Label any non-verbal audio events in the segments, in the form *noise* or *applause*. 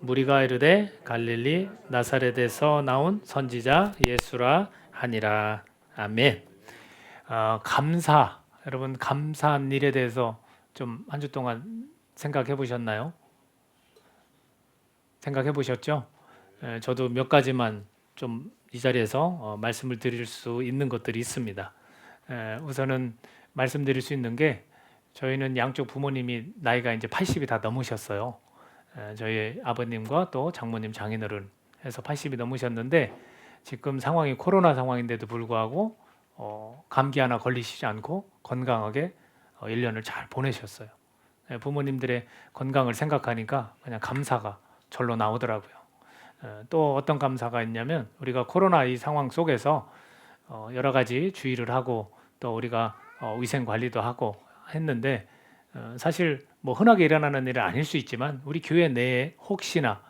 무리가 이르되 갈릴리 나사렛에서 나온 선지자 예수라 하니라 아멘. 어, 감사 여러분 감사한 일에 대해서 좀 한 주 동안 생각해 보셨나요? 생각해 보셨죠? 에, 저도 몇 가지만 좀 이 자리에서 어, 말씀을 드릴 수 있는 것들이 있습니다. 에, 우선은 말씀드릴 수 있는 게 저희는 양쪽 부모님이 나이가 이제 80이 다 넘으셨어요. 에, 저희 아버님과 또 장모님 장인어른 해서 80이 넘으셨는데 지금 상황이 코로나 상황인데도 불구하고 어, 감기 하나 걸리시지 않고 건강하게 어, 1년을 잘 보내셨어요. 예, 부모님들의 건강을 생각하니까 그냥 감사가 절로 나오더라고요. 어, 또 어떤 감사가 있냐면 우리가 코로나 이 상황 속에서 어, 여러 가지 주의를 하고 또 우리가 어, 위생 관리도 하고 했는데 어, 사실 뭐 흔하게 일어나는 일은 아닐 수 있지만 우리 교회 내에 혹시나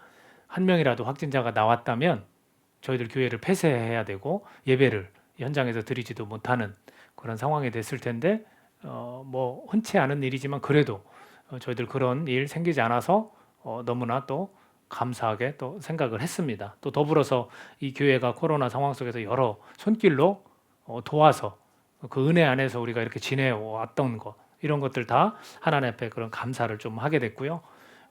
한 명이라도 확진자가 나왔다면 저희들 교회를 폐쇄해야 되고 예배를 현장에서 드리지도 못하는 그런 상황이 됐을 텐데 어, 뭐 흔치 않은 일이지만 그래도 어, 저희들 그런 일 생기지 않아서 어, 너무나 또 감사하게 또 생각을 했습니다. 또 더불어서 이 교회가 코로나 상황 속에서 여러 손길로 어, 도와서 그 은혜 안에서 우리가 이렇게 지내왔던 것 이런 것들 다 하나님 앞에 그런 감사를 좀 하게 됐고요.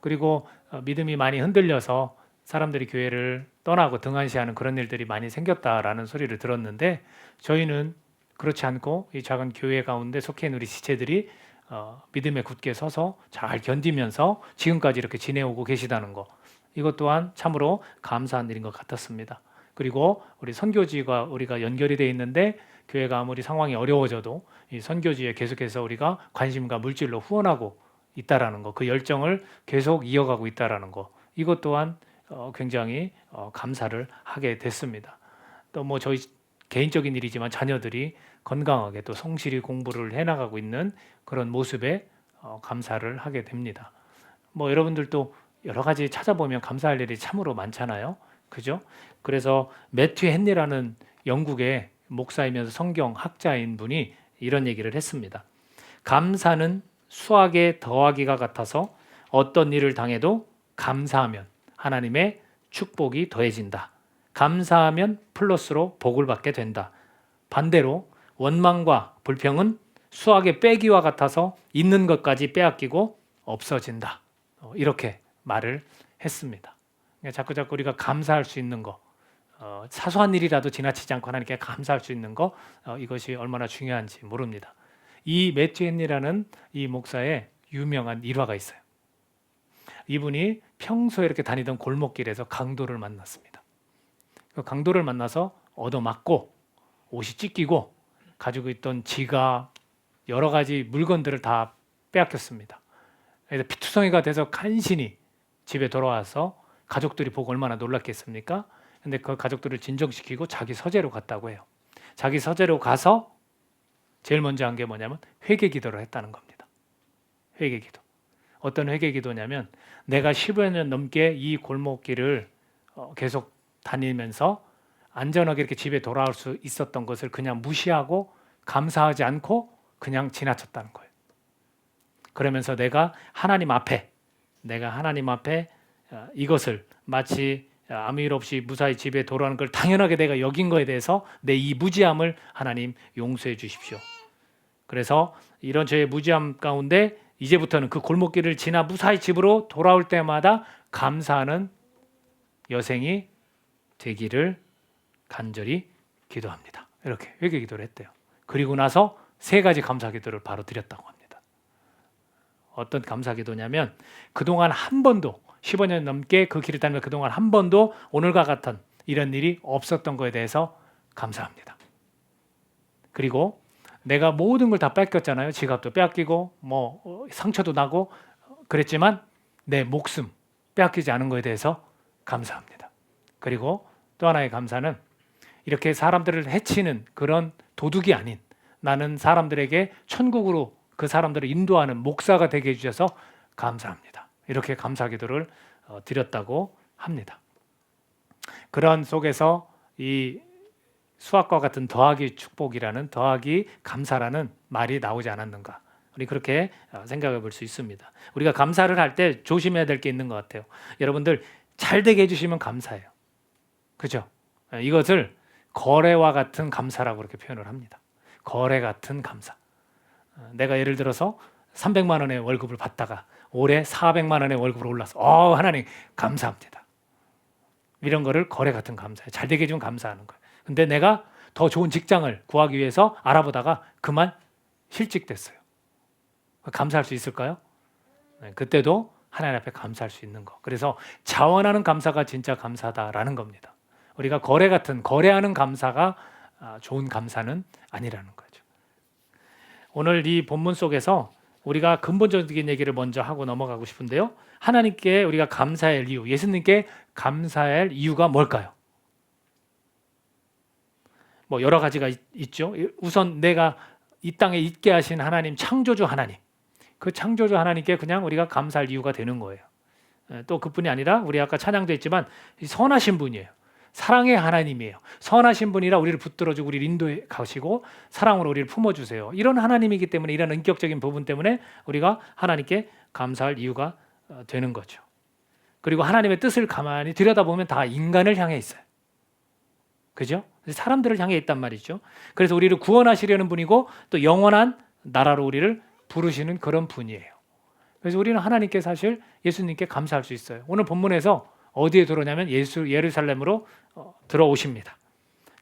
그리고 어, 믿음이 많이 흔들려서 사람들이 교회를 떠나고 등한시하는 그런 일들이 많이 생겼다라는 소리를 들었는데 저희는 그렇지 않고 이 작은 교회 가운데 속해 있는 우리 지체들이 어, 믿음에 굳게 서서 잘 견디면서 지금까지 이렇게 지내오고 계시다는 거 이것 또한 참으로 감사한 일인 것 같았습니다. 그리고 우리 선교지가 우리가 연결이 돼 있는데 교회가 아무리 상황이 어려워져도 이 선교지에 계속해서 우리가 관심과 물질로 후원하고 있다라는 거, 그 열정을 계속 이어가고 있다라는 거, 이것 또한 어, 굉장히 어, 감사를 하게 됐습니다. 또 뭐 저희 개인적인 일이지만 자녀들이 건강하게 또 성실히 공부를 해나가고 있는 그런 모습에 어, 감사를 하게 됩니다. 뭐 여러분들도 여러 가지 찾아보면 감사할 일이 참으로 많잖아요. 그죠? 그래서 매튜 헨리라는 영국의 목사이면서 성경 학자인 분이 이런 얘기를 했습니다. 감사는 수학의 더하기가 같아서 어떤 일을 당해도 감사하면 하나님의 축복이 더해진다. 감사하면 플러스로 복을 받게 된다. 반대로 원망과 불평은 수학의 빼기와 같아서 있는 것까지 빼앗기고 없어진다. 어, 이렇게 말을 했습니다. 그러니까 자꾸 자꾸 우리가 감사할 수 있는 거, 어, 사소한 일이라도 지나치지 않고 하나님께 감사할 수 있는 거 어, 이것이 얼마나 중요한지 모릅니다. 이 매튜 헨리라는 이 목사의 유명한 일화가 있어요. 이분이 평소에 이렇게 다니던 골목길에서 강도를 만났습니다. 그 강도를 만나서 얻어맞고 옷이 찢기고 가지고 있던 지갑 여러 가지 물건들을 다 빼앗겼습니다. 그래서 피투성이가 돼서 간신히 집에 돌아와서 가족들이 보고 얼마나 놀랐겠습니까? 근데 그 가족들을 진정시키고 자기 서재로 갔다고 해요. 자기 서재로 가서 제일 먼저 한 게 뭐냐면 회개 기도를 했다는 겁니다. 회개 기도. 어떤 회개 기도냐면 내가 10여 년 넘게 이 골목길을 어, 계속 다니면서 안전하게 이렇게 집에 돌아올 수 있었던 것을 그냥 무시하고 감사하지 않고 그냥 지나쳤다는 거예요. 그러면서 내가 하나님 앞에 내가 하나님 앞에 어, 이것을 마치 아무 일 없이 무사히 집에 돌아오는 걸 당연하게 내가 여긴 거에 대해서 내 이 무지함을 하나님 용서해 주십시오. 그래서 이런 저의 무지함 가운데 이제부터는 그 골목길을 지나 무사히 집으로 돌아올 때마다 감사하는 여생이 되기를 간절히 기도합니다. 이렇게 회개 기도를 했대요. 그리고 나서 세 가지 감사 기도를 바로 드렸다고 합니다. 어떤 감사 기도냐면 그동안 한 번도 15년 넘게 그 길을 다니며 그동안 한 번도 오늘과 같은 이런 일이 없었던 것에 대해서 감사합니다. 그리고 내가 모든 걸 다 뺏겼잖아요. 지갑도 뺏기고 뭐 어, 상처도 나고 그랬지만 내 목숨 빼앗기지 않은 것에 대해서 감사합니다. 그리고 또 하나의 감사는 이렇게 사람들을 해치는 그런 도둑이 아닌 나는 사람들에게 천국으로 그 사람들을 인도하는 목사가 되게 해주셔서 감사합니다. 이렇게 감사 기도를 어, 드렸다고 합니다. 그런 속에서 이 수학과 같은 더하기 축복이라는 더하기 감사라는 말이 나오지 않았는가? 우리 그렇게 어, 생각해 볼 수 있습니다. 우리가 감사를 할 때 조심해야 될 게 있는 것 같아요. 여러분들 잘 되게 해주시면 감사해요. 그죠? 예, 이것을 거래와 같은 감사라고 그렇게 표현을 합니다. 거래 같은 감사. 어, 내가 예를 들어서 300만 원의 월급을 받다가 올해 400만 원의 월급으로 올라서 어 하나님 감사합니다. 이런 거를 거래 같은 감사예요. 잘 되게 해주면 감사하는 거예요. 근데 내가 더 좋은 직장을 구하기 위해서 알아보다가 그만 실직됐어요. 감사할 수 있을까요? 네, 그때도 하나님 앞에 감사할 수 있는 거. 그래서 자원하는 감사가 진짜 감사다라는 겁니다. 우리가 거래 같은 거래하는 감사가 아, 좋은 감사는 아니라는 거죠. 오늘 이 본문 속에서 우리가 근본적인 얘기를 먼저 하고 넘어가고 싶은데요. 하나님께 우리가 감사할 이유, 예수님께 감사할 이유가 뭘까요? 뭐 여러 가지가 있, 있죠. 우선 내가 이 땅에 있게 하신 하나님, 창조주 하나님. 그 창조주 하나님께 그냥 우리가 감사할 이유가 되는 거예요. 에, 또 그뿐이 아니라 우리 아까 찬양도 했지만 이 선하신 분이에요. 사랑의 하나님이에요. 선하신 분이라 우리를 붙들어주고 우리를 인도해 가시고 사랑으로 우리를 품어주세요. 이런 하나님이기 때문에 이런 인격적인 부분 때문에 우리가 하나님께 감사할 이유가 어, 되는 거죠. 그리고 하나님의 뜻을 가만히 들여다보면 다 인간을 향해 있어요. 그죠? 사람들을 향해 있단 말이죠. 그래서 우리를 구원하시려는 분이고 또 영원한 나라로 우리를 부르시는 그런 분이에요. 그래서 우리는 하나님께 사실 예수님께 감사할 수 있어요. 오늘 본문에서 어디에 들어오냐면 예수 예루살렘으로 어, 들어오십니다.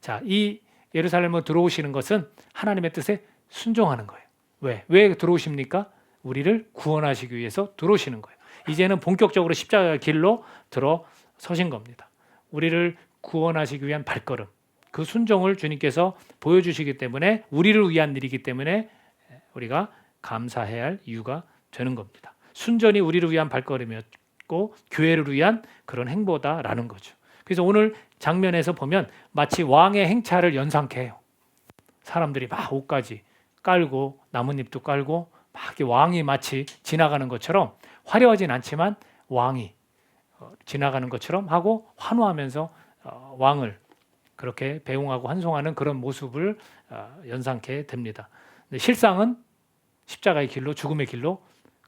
자, 이 예루살렘으로 들어오시는 것은 하나님의 뜻에 순종하는 거예요. 왜? 왜 들어오십니까? 우리를 구원하시기 위해서 들어오시는 거예요. 이제는 본격적으로 십자가 길로 들어서신 겁니다. 우리를 구원하시기 위한 발걸음. 그 순종을 주님께서 보여주시기 때문에 우리를 위한 일이기 때문에 우리가 감사해야 할 이유가 되는 겁니다. 순전히 우리를 위한 발걸음이었고 교회를 위한 그런 행보다라는 거죠. 그래서 오늘 장면에서 보면 마치 왕의 행차를 연상케 해요. 사람들이 막 옷까지 깔고 나뭇잎도 깔고 막 왕이 마치 지나가는 것처럼 화려하진 않지만 왕이 어, 지나가는 것처럼 하고 환호하면서 어, 왕을 그렇게 배웅하고 환송하는 그런 모습을 어, 연상케 됩니다. 실상은 십자가의 길로 죽음의 길로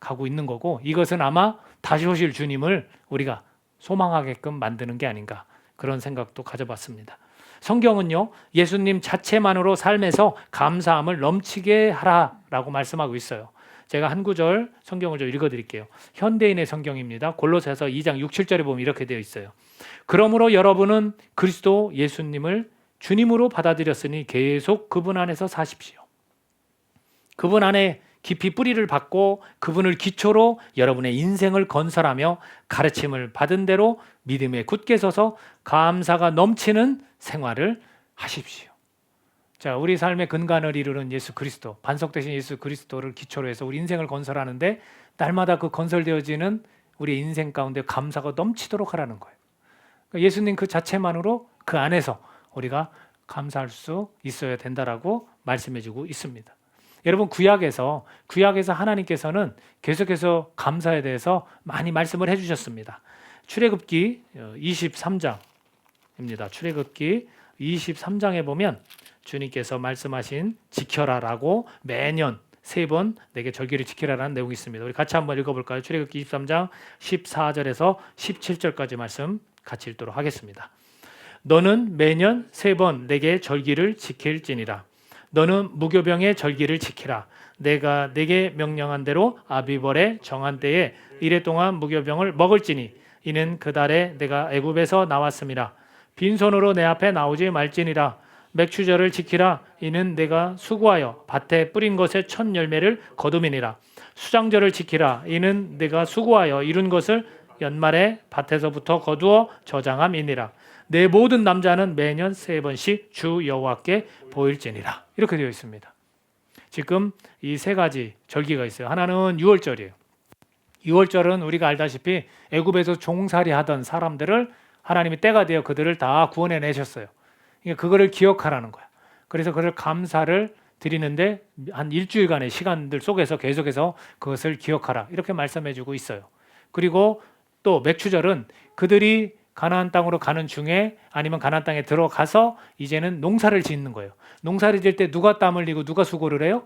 가고 있는 거고 이것은 아마 다시 오실 주님을 우리가 소망하게끔 만드는 게 아닌가 그런 생각도 가져봤습니다. 성경은요 예수님 자체만으로 삶에서 감사함을 넘치게 하라라고 말씀하고 있어요. 제가 한 구절 성경을 좀 읽어 드릴게요. 현대인의 성경입니다. 골로새서 2장 6, 7절에 보면 이렇게 되어 있어요. 그러므로 여러분은 그리스도 예수님을 주님으로 받아들였으니 계속 그분 안에서 사십시오. 그분 안에 깊이 뿌리를 받고 그분을 기초로 여러분의 인생을 건설하며 가르침을 받은 대로 믿음에 굳게 서서 감사가 넘치는 생활을 하십시오. 자, 우리 삶의 근간을 이루는 예수 그리스도, 반석 대신 예수 그리스도를 기초로 해서 우리 인생을 건설하는데 날마다 그 건설되어지는 우리 인생 가운데 감사가 넘치도록 하라는 거예요. 그러니까 예수님 그 자체만으로 그 안에서 우리가 감사할 수 있어야 된다라고 말씀해주고 있습니다. 여러분 구약에서 구약에서 하나님께서는 계속해서 감사에 대해서 많이 말씀을 해 주셨습니다. 출애굽기 23장입니다. 출애굽기 23장에 보면 주님께서 말씀하신 지켜라라고 매년 세 번 내게 절기를 지키라라는 내용이 있습니다. 우리 같이 한번 읽어 볼까요? 출애굽기 23장 14절에서 17절까지 말씀 같이 읽도록 하겠습니다. 너는 매년 세 번 내게 절기를 지킬지니라. 너는 무교병의 절기를 지키라. 내가 내게 명령한 대로 아비벌의 정한 때에 이래 동안 무교병을 먹을지니 이는 그 달에 내가 애굽에서 나왔음이라. 빈손으로 내 앞에 나오지 말지니라. 맥추절을 지키라. 이는 내가 수고하여 밭에 뿌린 것의 첫 열매를 거둠이니라. 수장절을 지키라. 이는 내가 수고하여 이룬 것을 연말에 밭에서부터 거두어 저장함이니라. 내 모든 남자는 매년 세 번씩 주 여호와께 보일지니라. 이렇게 되어 있습니다. 지금 이 세 가지 절기가 있어요. 하나는 6월절이에요. 6월절은 우리가 알다시피 애굽에서 종살이 하던 사람들을 하나님이 때가 되어 그들을 다 구원해 내셨어요. 그러니까 그거를 기억하라는 거야. 그래서 그를 감사를 드리는데 한 일주일간의 시간들 속에서 계속해서 그것을 기억하라 이렇게 말씀해 주고 있어요. 그리고 또 맥추절은 그들이 가나안 땅으로 가는 중에 아니면 가나안 땅에 들어가서 이제는 농사를 짓는 거예요. 농사를 지을 때 누가 땀 흘리고 누가 수고를 해요?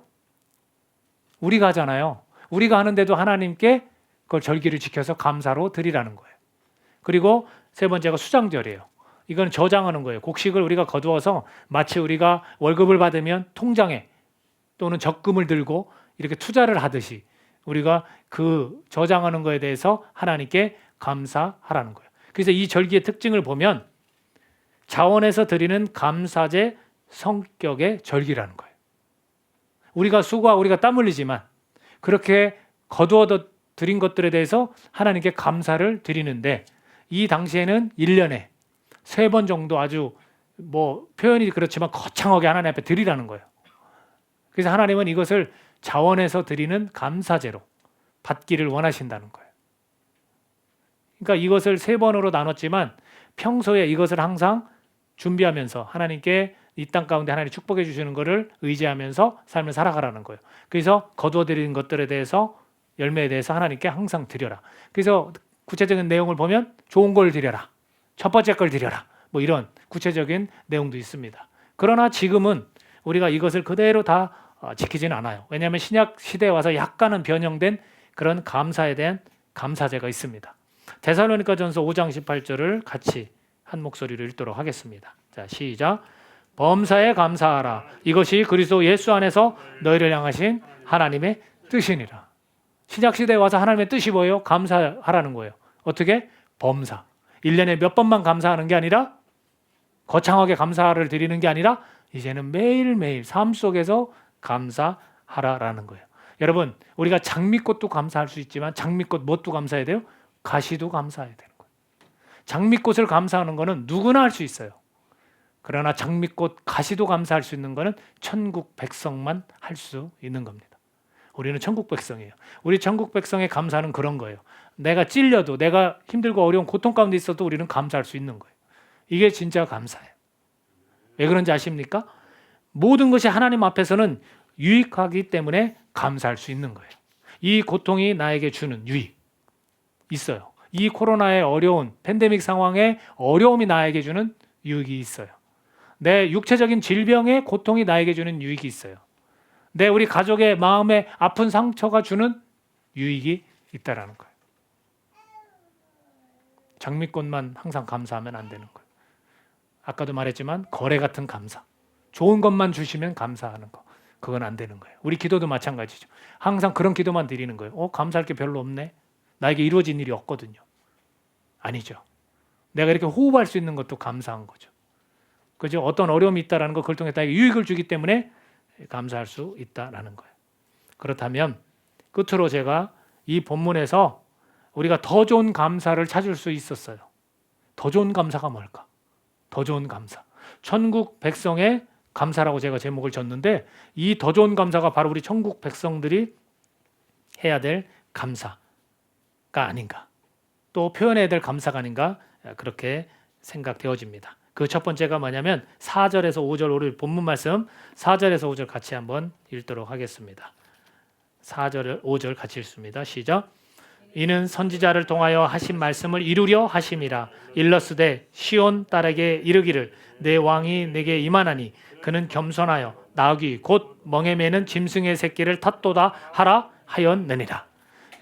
우리가 하잖아요. 우리가 하는데도 하나님께 그걸 절기를 지켜서 감사로 드리라는 거예요. 그리고 세 번째가 수장절이에요. 이건 저장하는 거예요. 곡식을 우리가 거두어서 마치 우리가 월급을 받으면 통장에 또는 적금을 들고 이렇게 투자를 하듯이 우리가 그 저장하는 거에 대해서 하나님께 감사하라는 거예요. 그래서 이 절기의 특징을 보면 자원에서 드리는 감사제 성격의 절기라는 거예요. 우리가 수고하고 우리가 땀 흘리지만 그렇게 거두어 드린 것들에 대해서 하나님께 감사를 드리는데 이 당시에는 1년에 세 번 정도 아주 뭐 표현이 그렇지만 거창하게 하나님 앞에 드리라는 거예요. 그래서 하나님은 이것을 자원에서 드리는 감사제로 받기를 원하신다는 거예요. 그러니까 이것을 세 번으로 나눴지만 평소에 이것을 항상 준비하면서 하나님께 이 땅 가운데 하나님 축복해 주시는 것을 의지하면서 삶을 살아가라는 거예요. 그래서 거두어 드리는 것들에 대해서 열매에 대해서 하나님께 항상 드려라. 그래서 구체적인 내용을 보면 좋은 걸 드려라. 첫 번째 걸 드려라. 뭐 이런 구체적인 내용도 있습니다. 그러나 지금은 우리가 이것을 그대로 다 어, 지키지는 않아요. 왜냐하면 신약 시대에 와서 약간은 변형된 그런 감사에 대한 감사제가 있습니다. 데살로니가전서 5장 18절을 같이 한 목소리로 읽도록 하겠습니다. 자, 시작. 범사에 감사하라. 이것이 그리스도 예수 안에서 너희를 향하신 하나님의 뜻이니라. 신약 시대에 와서 하나님의 뜻이 뭐예요? 감사하라는 거예요. 어떻게? 범사. 1년에 몇 번만 감사하는 게 아니라 거창하게 감사를 드리는 게 아니라 이제는 매일매일 삶 속에서 감사하라라는 거예요. 여러분, 우리가 장미꽃도 감사할 수 있지만 장미꽃 뭣도 감사해야 돼요? 가시도 감사해야 되는 거예요. 장미꽃을 감사하는 거는 누구나 할 수 있어요. 그러나 장미꽃 가시도 감사할 수 있는 거는 천국 백성만 할 수 있는 겁니다. 우리는 천국 백성이에요. 우리 천국 백성의 감사는 그런 거예요. 내가 찔려도 내가 힘들고 어려운 고통 가운데 있어도 우리는 감사할 수 있는 거예요. 이게 진짜 감사예요. 왜 그런지 아십니까? 모든 것이 하나님 앞에서는 유익하기 때문에 감사할 수 있는 거예요. 이 고통이 나에게 주는 유익 있어요. 이 코로나의 어려운 팬데믹 상황에 어려움이 나에게 주는 유익이 있어요. 내 육체적인 질병의 고통이 나에게 주는 유익이 있어요. 내 우리 가족의 마음에 아픈 상처가 주는 유익이 있다라는 거예요. 장미꽃만 항상 감사하면 안 되는 거예요. 아까도 말했지만 거래 같은 감사. 좋은 것만 주시면 감사하는 거. 그건 안 되는 거예요. 우리 기도도 마찬가지죠. 항상 그런 기도만 드리는 거예요. 어, 감사할 게 별로 없네. 나에게 이루어진 일이 없거든요. 아니죠. 내가 이렇게 호흡할 수 있는 것도 감사한 거죠. 그죠? 어떤 어려움이 있다라는 거 그걸 통해 나에게 유익을 주기 때문에 감사할 수 있다라는 거예요. 그렇다면 끝으로 제가 이 본문에서 우리가 더 좋은 감사를 찾을 수 있었어요. 더 좋은 감사가 뭘까? 더 좋은 감사. 천국 백성의 감사라고 제가 제목을 줬는데 이 더 좋은 감사가 바로 우리 천국 백성들이 해야 될 감사가 아닌가. 또 표현해야 될 감사가 아닌가 그렇게 생각되어집니다. 그 첫 번째가 뭐냐면 4절에서 5절 오늘 본문 말씀 4절에서 5절 같이 한번 읽도록 하겠습니다. 4절 5절 같이 읽습니다. 시작. 이는 선지자를 통하여 하신 말씀을 이루려 하심이라 일러스되 시온 딸에게 이르기를 내 왕이 내게 임하나니 그는 겸손하여 나귀 곧 멍에 매는 짐승의 새끼를 탓도다 하라 하였느니라.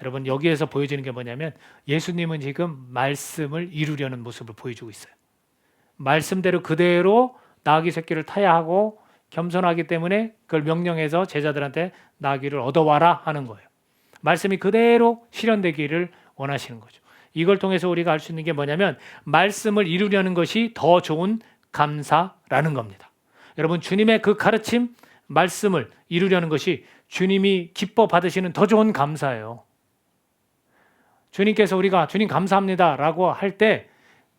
여러분 여기에서 보여지는 게 뭐냐면 예수님은 지금 말씀을 이루려는 모습을 보여주고 있어요. 말씀대로 그대로 나귀 새끼를 타야 하고 겸손하기 때문에 그걸 명령해서 제자들한테 나귀를 얻어와라 하는 거예요. 말씀이 그대로 실현되기를 원하시는 거죠. 이걸 통해서 우리가 알 수 있는 게 뭐냐면 말씀을 이루려는 것이 더 좋은 감사라는 겁니다. 여러분 주님의 그 가르침 말씀을 이루려는 것이 주님이 기뻐 받으시는 더 좋은 감사예요. 주님께서 우리가 주님 감사합니다 라고 할 때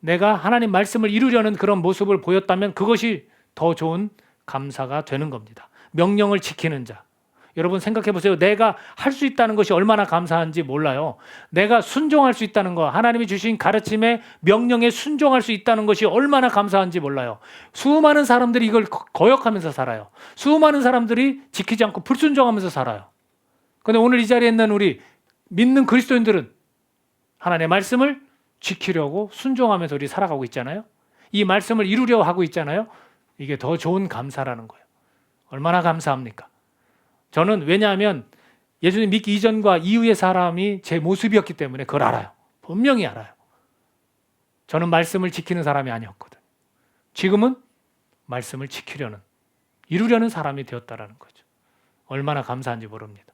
내가 하나님 말씀을 이루려는 그런 모습을 보였다면 그것이 더 좋은 감사가 되는 겁니다. 명령을 지키는 자. 여러분 생각해 보세요. 내가 할 수 있다는 것이 얼마나 감사한지 몰라요. 내가 순종할 수 있다는 거, 하나님이 주신 가르침에 명령에 순종할 수 있다는 것이 얼마나 감사한지 몰라요. 수많은 사람들이 이걸 거역하면서 살아요. 수많은 사람들이 지키지 않고 불순종하면서 살아요. 근데 오늘 이 자리에 있는 우리 믿는 그리스도인들은 하나님의 말씀을 지키려고 순종하면서 우리 살아가고 있잖아요. 이 말씀을 이루려 하고 있잖아요. 이게 더 좋은 감사라는 거예요. 얼마나 감사합니까? 저는 왜냐하면 예수님 믿기 이전과 이후의 사람이 제 모습이었기 때문에 그걸 알아요. 분명히 알아요. 저는 말씀을 지키는 사람이 아니었거든. 지금은 말씀을 지키려는 이루려는 사람이 되었다라는 거죠. 얼마나 감사한지 모릅니다.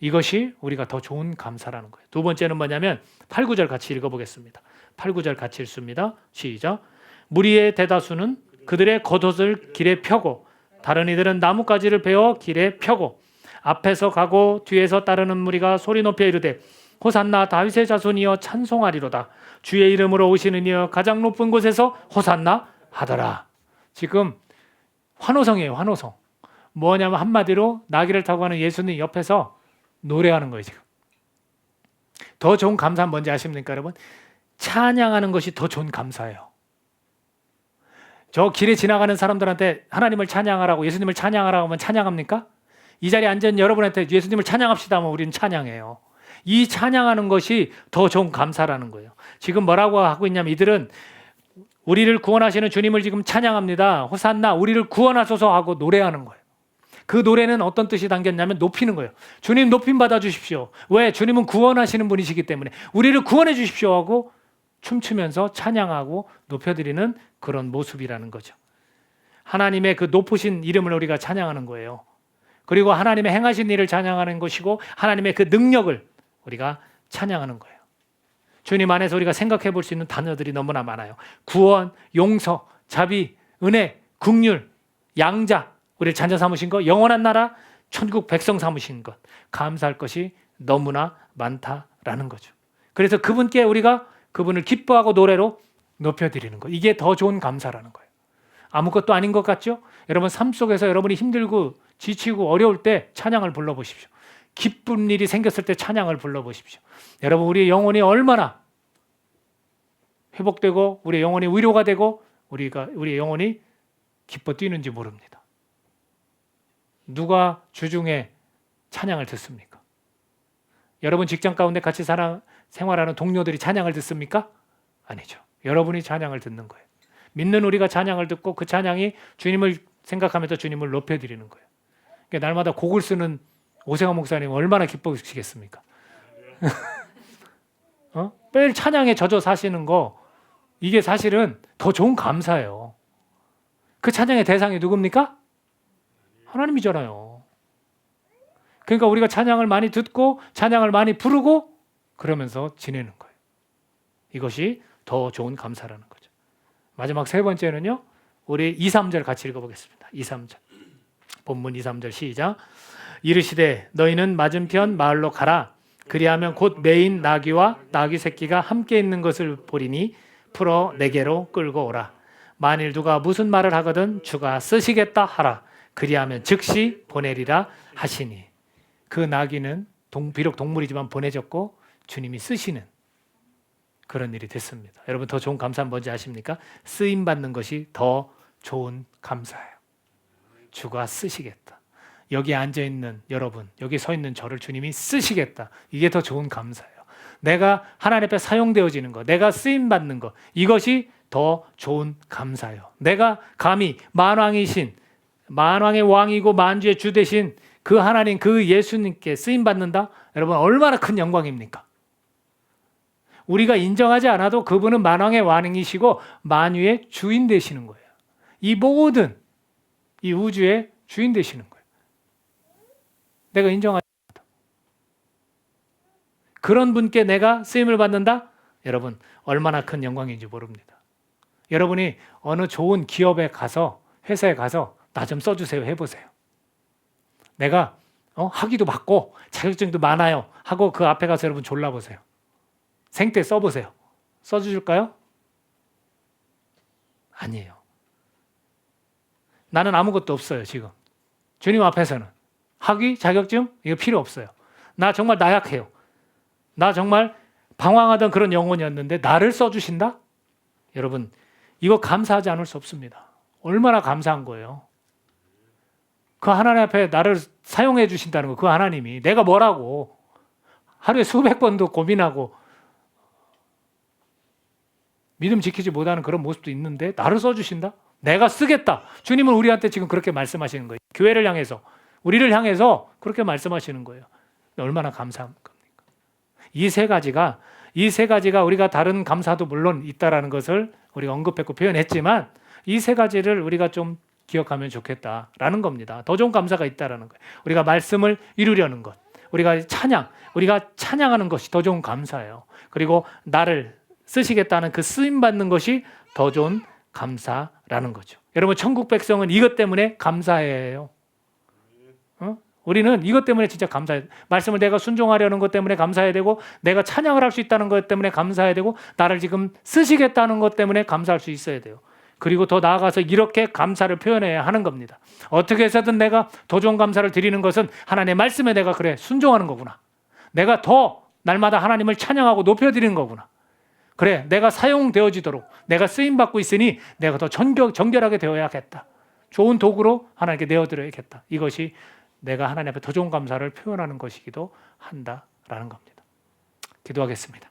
이것이 우리가 더 좋은 감사라는 거예요. 두 번째는 뭐냐면 8, 9절 같이 읽어보겠습니다. 8, 9절 같이 읽습니다. 시작. 무리의 대다수는 그들의 겉옷을 길에 펴고 다른 이들은 나뭇가지를 베어 길에 펴고 앞에서 가고 뒤에서 따르는 무리가 소리 높여 이르되 호산나 다윗의 자손이여 찬송하리로다 주의 이름으로 오시는 이여 가장 높은 곳에서 호산나 하더라. 지금 환호성이에요. 환호성. 뭐냐면 한마디로 나귀를 타고 가는 예수님 옆에서 노래하는 거예요, 지금. 더 좋은 감사는 뭔지 아십니까, 여러분? 찬양하는 것이 더 좋은 감사예요. 저 길에 지나가는 사람들한테 하나님을 찬양하라고 예수님을 찬양하라고 하면 찬양합니까? 이 자리에 앉은 여러분한테 예수님을 찬양합시다 하면 우리는 찬양해요. 이 찬양하는 것이 더 좋은 감사라는 거예요. 지금 뭐라고 하고 있냐면 이들은 우리를 구원하시는 주님을 지금 찬양합니다. 호산나 우리를 구원하소서 하고 노래하는 거예요. 그 노래는 어떤 뜻이 담겼냐면 높이는 거예요. 주님 높임 받아 주십시오. 왜? 주님은 구원하시는 분이시기 때문에 우리를 구원해 주십시오 하고 춤추면서 찬양하고 높여드리는 그런 모습이라는 거죠. 하나님의 그 높으신 이름을 우리가 찬양하는 거예요. 그리고 하나님의 행하신 일을 찬양하는 것이고 하나님의 그 능력을 우리가 찬양하는 거예요. 주님 안에서 우리가 생각해 볼 수 있는 단어들이 너무나 많아요. 구원, 용서, 자비, 은혜, 국률, 양자, 우리를 잔자 삼으신 것, 영원한 나라, 천국 백성 삼으신 것, 감사할 것이 너무나 많다라는 거죠. 그래서 그분께 우리가 그분을 기뻐하고 노래로 높여드리는 것. 이게 더 좋은 감사라는 거예요. 아무것도 아닌 것 같죠? 여러분 삶 속에서 여러분이 힘들고 지치고 어려울 때 찬양을 불러보십시오. 기쁜 일이 생겼을 때 찬양을 불러보십시오. 여러분 우리 영혼이 얼마나 회복되고 우리 영혼이 위로가 되고 우리가 우리 영혼이 기뻐 뛰는지 모릅니다. 누가 주중에 찬양을 듣습니까? 여러분 직장 가운데 같이 살아, 생활하는 동료들이 찬양을 듣습니까? 아니죠. 여러분이 찬양을 듣는 거예요. 믿는 우리가 찬양을 듣고 그 찬양이 주님을 생각하면서 주님을 높여 드리는 거예요. 그러니까 날마다 곡을 쓰는 오세화 목사님 얼마나 기뻐하시겠습니까? *laughs* 어? 매일 찬양에 젖어 사시는 거 이게 사실은 더 좋은 감사예요. 그 찬양의 대상이 누굽니까? 하나님이잖아요. 그러니까 우리가 찬양을 많이 듣고 찬양을 많이 부르고 그러면서 지내는 거예요. 이것이 더 좋은 감사라는 거죠. 마지막 세 번째는요. 우리 2, 3절 같이 읽어 보겠습니다. 2, 3절. 본문 2, 3절 시작. 이르시되 너희는 맞은편 마을로 가라. 그리하면 곧 메인 나귀와 나귀 새끼가 함께 있는 것을 보리니 풀어 내게로 끌고 오라. 만일 누가 무슨 말을 하거든 주가 쓰시겠다 하라. 그리하면 즉시 보내리라 하시니 그 나귀는 동, 비록 동물이지만 보내졌고 주님이 쓰시는 그런 일이 됐습니다. 여러분 더 좋은 감사는 뭔지 아십니까? 쓰임 받는 것이 더 좋은 감사예요. 주가 쓰시겠다. 여기 앉아 있는 여러분, 여기 서 있는 저를 주님이 쓰시겠다. 이게 더 좋은 감사예요. 내가 하나님 앞에 사용되어지는 것, 내가 쓰임 받는 것, 이것이 더 좋은 감사예요. 내가 감히 만왕이신 만왕의 왕이고 만주의 주 대신 그 하나님 그 예수님께 쓰임 받는다? 여러분 얼마나 큰 영광입니까? 우리가 인정하지 않아도 그분은 만왕의 왕이시고 만유의 주인 되시는 거예요. 이 모든 이 우주의 주인 되시는 거예요. 내가 인정하지 않아도. 그런 분께 내가 쓰임을 받는다? 여러분 얼마나 큰 영광인지 모릅니다. 여러분이 어느 좋은 기업에 가서 회사에 가서 나 좀 써주세요 해보세요. 내가 어? 학위도 받고 자격증도 많아요 하고 그 앞에 가서 여러분 졸라보세요. 생때 써보세요. 써주실까요? 아니에요. 나는 아무것도 없어요 지금. 주님 앞에서는 학위, 자격증 이거 필요 없어요. 나 정말 나약해요. 나 정말 방황하던 그런 영혼이었는데 나를 써주신다? 여러분 이거 감사하지 않을 수 없습니다. 얼마나 감사한 거예요. 그 하나님 앞에 나를 사용해 주신다는 거, 그 하나님이 내가 뭐라고 하루에 수백 번도 고민하고 믿음 지키지 못하는 그런 모습도 있는데 나를 써주신다? 내가 쓰겠다. 주님은 우리한테 지금 그렇게 말씀하시는 거예요. 교회를 향해서 우리를 향해서 그렇게 말씀하시는 거예요. 얼마나 감사한 겁니까? 이 세 가지가 이 세 가지가 우리가 다른 감사도 물론 있다라는 것을 우리가 언급했고 표현했지만 이 세 가지를 우리가 좀 기억하면 좋겠다라는 겁니다. 더 좋은 감사가 있다라는 거예요. 우리가 말씀을 이루려는 것, 우리가 찬양, 우리가 찬양하는 것이 더 좋은 감사예요. 그리고 나를 쓰시겠다는 그 쓰임 받는 것이 더 좋은 감사라는 거죠. 여러분 천국 백성은 이것 때문에 감사해요. 어? 우리는 이것 때문에 진짜 감사해. 말씀을 내가 순종하려는 것 때문에 감사해야 되고, 내가 찬양을 할 수 있다는 것 때문에 감사해야 되고, 나를 지금 쓰시겠다는 것 때문에 감사할 수 있어야 돼요. 그리고 더 나아가서 이렇게 감사를 표현해야 하는 겁니다. 어떻게 해서든 내가 더 좋은 감사를 드리는 것은 하나님의 말씀에 내가 그래 순종하는 거구나. 내가 더 날마다 하나님을 찬양하고 높여 드리는 거구나. 그래, 내가 사용되어지도록 내가 쓰임 받고 있으니 내가 더 정결, 정결하게 되어야겠다. 좋은 도구로 하나님께 내어 드려야겠다. 이것이 내가 하나님 앞에 더 좋은 감사를 표현하는 것이기도 한다라는 겁니다. 기도하겠습니다.